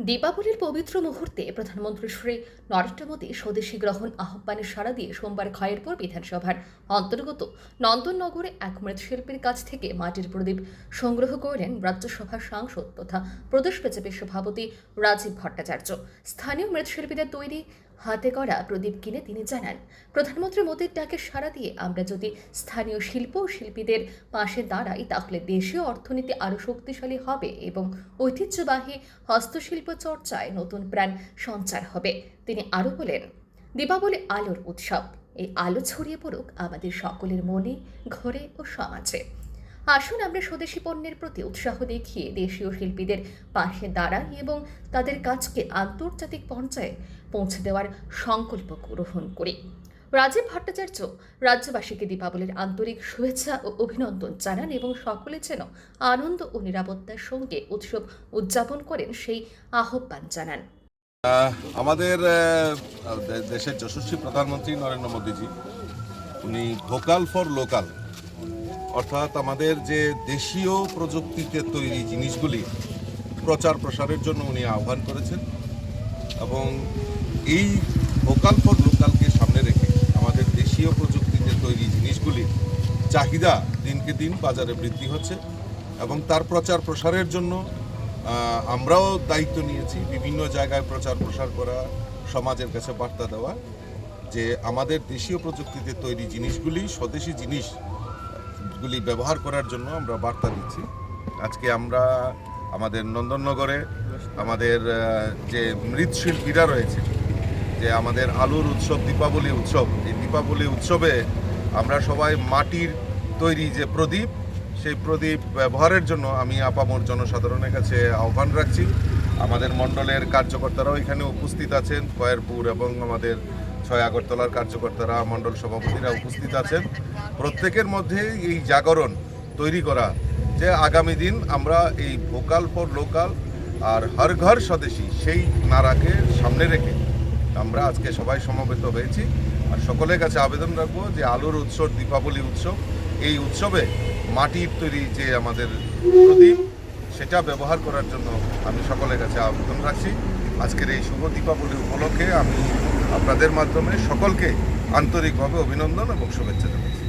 দীপাবলির পবিত্র মুহূর্তে প্রধানমন্ত্রী শ্রী নরেন্দ্র মোদী স্বদেশী গ্রহণ আহ্বানে সাড়া দিয়ে সোমবার খয়েরপুর বিধানসভার অন্তর্গত নন্দননগরে এক মৃৎশিল্পীর কাছ থেকে মাটির প্রদীপ সংগ্রহ করলেন রাজ্যসভার সাংসদ তথা প্রদেশ বিজেপির সভাপতি রাজীব ভট্টাচার্য। স্থানীয় মৃৎশিল্পীদের তৈরি হাতে করা প্রদীপ কিনে তিনি জানান, প্রধানমন্ত্রী মোদীর ডাকে সাড়া দিয়ে আমরা যদি স্থানীয় শিল্প ও শিল্পীদের পাশে দাঁড়াই, তাহলে দেশীয় অর্থনীতি আরও শক্তিশালী হবে এবং ঐতিহ্যবাহী হস্তশিল্প চর্চায় নতুন প্রাণ সঞ্চার হবে। তিনি আরও বলেন, দীপাবলি আলোর উৎসব, এই আলো ছড়িয়ে পড়ুক আমাদের সকলের মনে, ঘরে ও সমাজে। আসুন আমরা স্বদেশী পণ্যের প্রতি উৎসাহ দেখিয়ে দেশীয় শিল্পীদের পাশে দাঁড়াই এবং তাদের কাজকে আন্তর্জাতিক পর্যায়ে পৌঁছে দেওয়ার সংকল্প গ্রহণ করি। রাজীব ভট্টাচার্য রাজ্যবাসীকে দীপাবলির আন্তরিক শুভেচ্ছা ও অভিনন্দন জানান এবং সকলে যেন আনন্দ ও নিরাপত্তার সঙ্গে উৎসব উদযাপন করেন সেই আহ্বান জানান। আমাদের দেশের যশস্বী প্রধানমন্ত্রী নরেন্দ্র মোদীজি, উনি ভোকাল ফর লোকাল। অর্থাৎ আমাদের যে দেশীয় প্রযুক্তিতে তৈরি জিনিসগুলি প্রচার প্রসারের জন্য উনি আহ্বান করেছেন এবং এই ভোকাল ফর লোকালকে সামনে রেখে আমাদের দেশীয় প্রযুক্তিতে তৈরি জিনিসগুলির চাহিদা দিনকে দিন বাজারে বৃদ্ধি হচ্ছে এবং তার প্রচার প্রসারের জন্য আমরাও দায়িত্ব নিয়েছি বিভিন্ন জায়গায় প্রচার প্রসার করা, সমাজের কাছে বার্তা দেওয়া যে আমাদের দেশীয় প্রযুক্তিতে তৈরি জিনিসগুলি স্বদেশি জিনিসগুলি ব্যবহার করার জন্য আমরা বার্তা দিচ্ছি। আজকে আমরা আমাদের নন্দননগরে আমাদের যে মৃৎশিল্পীরা রয়েছে, যে আমাদের আলুর উৎসব, দীপাবলি উৎসব, এই দীপাবলি উৎসবে আমরা সবাই মাটির তৈরি যে প্রদীপ, সেই প্রদীপ ব্যবহারের জন্য আমি আপামর জনসাধারণের কাছে আহ্বান রাখছি। আমাদের মণ্ডলের কার্যকর্তারাও এখানে উপস্থিত আছেন কয়েরপুর এবং আমাদের ছয় আগরতলার কার্যকর্তারা, মণ্ডল সভাপতিরা উপস্থিত আছেন। প্রত্যেকের মধ্যে এই জাগরণ তৈরি করা যে আগামী দিন আমরা এই ভোকাল ফর লোকাল আর হর ঘর স্বদেশী সেই নারাকে সামনে রেখে আমরা আজকে সবাই সমবেত হয়েছি। আর সকলের কাছে আবেদন রাখব যে আলোর উৎসব, দীপাবলি উৎসব, এই উৎসবে মাটির তৈরি যে আমাদের প্রদীপ, সেটা ব্যবহার করার জন্য আমি সকলের কাছে আবেদন রাখছি। আজকের এই শুভ দীপাবলি উপলক্ষে আমি আপনাদের মাধ্যমে সকলকে আন্তরিকভাবে অভিনন্দন এবং শুভেচ্ছা জানাচ্ছি।